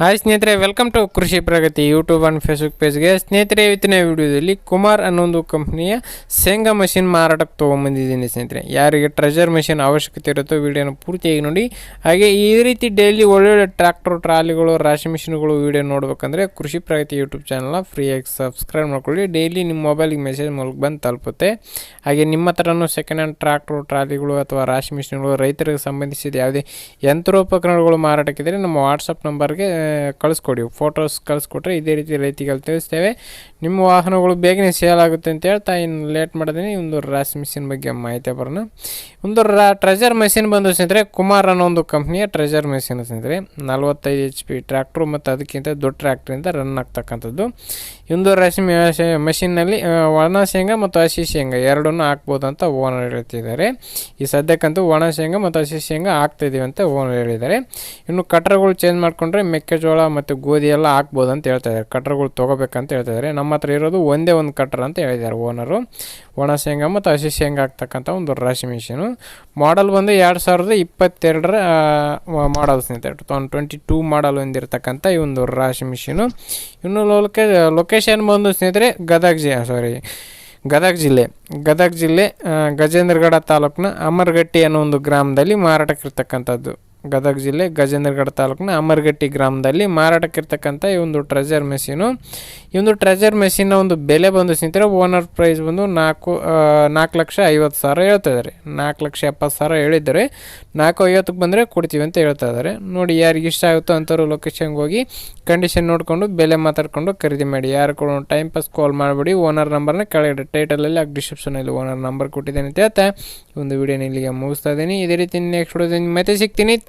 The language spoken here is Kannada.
ಹಾಯ್ ಸ್ನೇಹಿತರೆ welcome to Krishi Pragati YouTube and Facebook ಪೇಜ್ಗೆ ಸ್ನೇಹಿತರೆ, ಇವತ್ತಿನ ವಿಡಿಯೋದಲ್ಲಿ ಕುಮಾರ್ ಅನ್ನೋ ಒಂದು ಕಂಪ್ನಿಯ ಶೇಂಗಾ ಮಷಿನ್ ಮಾರಾಟಕ್ಕೆ ತೊಗೊಂಬಂದಿದ್ದೀನಿ ಸ್ನೇಹಿತರೆ. ಯಾರಿಗೆ ಟ್ರೆಜರ್ ಮಷಿನ್ ಅವಶ್ಯಕತೆ ಇರುತ್ತೋ ವಿಡಿಯೋನ ಪೂರ್ತಿಯಾಗಿ ನೋಡಿ. ಹಾಗೆ ಈ ರೀತಿ ಡೈಲಿ ಒಳ್ಳೊಳ್ಳೆ ಟ್ರ್ಯಾಕ್ಟರ್ ಟ್ರಾಲಿಗಳು, ರಾಶಿ ಮಿಷಿನ್ಗಳು ವೀಡಿಯೋ ನೋಡ್ಬೇಕಂದ್ರೆ ಕೃಷಿ ಪ್ರಗತಿ ಯೂಟ್ಯೂಬ್ ಚಾನಲ್ನ ಫ್ರೀಯಾಗಿ ಸಬ್ಸ್ಕ್ರೈಬ್ ಮಾಡ್ಕೊಳ್ಳಿ. ಡೈಲಿ ನಿಮ್ಮ ಮೊಬೈಲಿಗೆ ಮೆಸೇಜ್ ಮೂಲಕ ಬಂದು ತಲುಪುತ್ತೆ. ಹಾಗೆ ನಿಮ್ಮ ಹತ್ರನೂ ಸೆಕೆಂಡ್ ಹ್ಯಾಂಡ್ ಟ್ರ್ಯಾಕ್ಟರ್ ಟ್ರಾಲಿಗಳು ಅಥವಾ ರಾಶಿ ಮಿಷಿನ್ಗಳು ರೈತರಿಗೆ ಸಂಬಂಧಿಸಿದ ಯಾವುದೇ ಯಂತ್ರೋಪಕರಣಗಳು ಮಾರಾಟಕ್ಕಿದ್ರೆ ನಮ್ಮ ವಾಟ್ಸಪ್ ನಂಬರ್ಗೆ ಕಳಿಸ್ಕೊಡಿ ಫೋಟೋಸ್ ಕಳಿಸ್ಕೊಟ್ರೆ ಇದೇ ರೀತಿ ರೈತಿಗಳು ತಿಳಿಸ್ತೇವೆ. ನಿಮ್ಮ ವಾಹನಗಳು ಬೇಗನೆ ಸೇಲ್ ಆಗುತ್ತೆ ಅಂತ ಹೇಳ್ತಾ ಇನ್ನು ಲೇಟ್ ಮಾಡಿದ್ದೀನಿ ಒಂದು ರಾಸ್ ಮಿಷಿನ್ ಬಗ್ಗೆ ಮಾಹಿತಿ ಬರೋಣ. ಒಂದು ರಾ ಟ್ರೆಜರ್ ಮೆಷಿನ್ ಬಂದು ಸ್ನೇಹಿತರೆ, ಕುಮಾರ್ ಅನ್ನೋ ಒಂದು ಕಂಪ್ನಿಯ ಟ್ರೆಜರ್ ಮೆಷಿನ್ ಸ್ನೇಹಿತರೆ. ನಲ್ವತ್ತೈದು ಎಚ್ ಪಿ ಟ್ರ್ಯಾಕ್ಟ್ರು ಮತ್ತು ಅದಕ್ಕಿಂತ ದೊಡ್ಡ ಟ್ರ್ಯಾಕ್ಟ್ರಿಂದ ರನ್ ಆಗ್ತಕ್ಕಂಥದ್ದು. ಇಂದು ರಾಶಿ ಮಷಿನ್ನಲ್ಲಿ ಒಣ ಶೇಂಗಾ ಮತ್ತು ಹಸಿ ಶೇಂಗಾ ಎರಡನ್ನೂ ಹಾಕ್ಬೋದು ಅಂತ ಓನರ್ ಹೇಳ್ತಿದ್ದಾರೆ. ಈ ಸದ್ಯಕ್ಕಂತೂ ಒಣ ಶೇಂಗಾ ಮತ್ತು ಹಸಿ ಶೇಂಗಾ ಹಾಕ್ತಾಯಿದ್ದೀವಿ ಅಂತ ಓನರ್ ಹೇಳಿದ್ದಾರೆ. ಇನ್ನು ಕಟ್ರಗಳು ಚೇಂಜ್ ಮಾಡಿಕೊಂಡ್ರೆ ಮೆಕ್ಕೆಜೋಳ ಮತ್ತು ಗೋಧಿ ಎಲ್ಲ ಹಾಕ್ಬೋದು ಅಂತ ಹೇಳ್ತಾ ಇದ್ದಾರೆ. ಕಟ್ರಗಳು ತೊಗೋಬೇಕಂತ ಹೇಳ್ತಾ ಇದ್ದಾರೆ. ನಮ್ಮ ಹತ್ರ ಇರೋದು ಒಂದೇ ಒಂದು ಕಟ್ರ ಅಂತ ಹೇಳಿದ್ದಾರೆ ಓನರು ಒಣ ಶೇಂಗಾ ಮತ್ತು ಹಸಿ ಶೇಂಗಾ ಹಾಕ್ತಕ್ಕಂಥ ಒಂದು ರಾಶಿ ಮಿಷಿನು. ಮಾಡಲ್ ಬಂದು ಎರಡು ಸಾವಿರದ ಇಪ್ಪತ್ತೆರಡರ ಮಾಡಲ್ ಸ್ನೇಹಿತರೆ. Two thousand twenty two model ಹೊಂದಿರತಕ್ಕಂಥ ಈ ಒಂದು ರಾಶಿ ಮಿಷಿನು. ಇನ್ನು ಲೋಕೆ ಲೊಕೇಶನ್ ಬಂದು ಸ್ನೇಹಿತರೆ, ಗದಗ ಜಿ ಸಾರಿ ಗದಗ ಜಿಲ್ಲೆ. ಗದಗ ಜಿಲ್ಲೆ ಗಜೇಂದ್ರಗಡ ತಾಲೂಕಿನ ಅಮರ್ಗಟ್ಟಿ ಅನ್ನೋ ಒಂದು ಗ್ರಾಮದಲ್ಲಿ ಮಾರಾಟಕ್ಕಿರ್ತಕ್ಕಂಥದ್ದು. ಗದಗ ಜಿಲ್ಲೆ ಗಜೇಂದ್ರಗಡ ತಾಲೂಕಿನ ಅಮರ್ಗಟ್ಟಿ ಗ್ರಾಮದಲ್ಲಿ ಮಾರಾಟಕ್ಕಿರ್ತಕ್ಕಂಥ ಈ ಒಂದು ಟ್ರೆಜರ್ ಮೆಷಿನು ಈ ಒಂದು ಟ್ರೆಜರ್ ಮೆಷಿನ್ನ ಒಂದು ಬೆಲೆ ಬಂದು ಸ್ನೇಹಿತರೆ ಓನರ್ ಪ್ರೈಸ್ ಬಂದು ನಾಲ್ಕು ನಾಲ್ಕು ಲಕ್ಷ ಐವತ್ತು ಸಾವಿರ ಹೇಳ್ತಾ ಇದ್ದಾರೆ ನಾಲ್ಕು ಲಕ್ಷ ಎಪ್ಪತ್ತು ಸಾವಿರ ಹೇಳಿದ್ದಾರೆ. ನಾಲ್ಕು ಐವತ್ತಕ್ಕೆ ಬಂದರೆ ಕೊಡ್ತೀವಿ ಅಂತ ಹೇಳ್ತಾ ಇದ್ದಾರೆ ನೋಡಿ ಯಾರಿಗೆ ಇಷ್ಟ ಆಗುತ್ತೋ ಅಂಥವ್ರು ಲೊಕೇಶನ್ಗೆ ಹೋಗಿ ಕಂಡೀಷನ್ ನೋಡಿಕೊಂಡು, ಬೆಲೆ ಮಾತಾಡ್ಕೊಂಡು ಖರೀದಿ ಮಾಡಿ. ಯಾರು ಕೂಡ ಟೈಮ್ ಪಾಸ್ ಕಾಲ್ ಮಾಡಿಬಿಡಿ. ಓನರ್ ನಂಬರ್ನ ಕೆಳಗಡೆ ಟೈಟಲಲ್ಲಿ ಆಗಿ ಡಿಸ್ಕ್ರಿಪ್ಷನಲ್ಲಿ ಓನರ್ ನಂಬರ್ ಕೊಟ್ಟಿದ್ದೇನೆ ಅಂತ ಹೇಳ್ತಾ. ಒಂದು ವಿಡಿಯೋನ ಇಲ್ಲಿಗೆ ಮುಗಿಸ್ತಾ ಇದ್ದೀನಿ. ಇದೇ ರೀತಿ ನೆಕ್ಸ್ಟ್ ವಿಡಿಯೋದಲ್ಲಿ ಮತ್ತೆ ಸಿಗ್ತೀನಿ.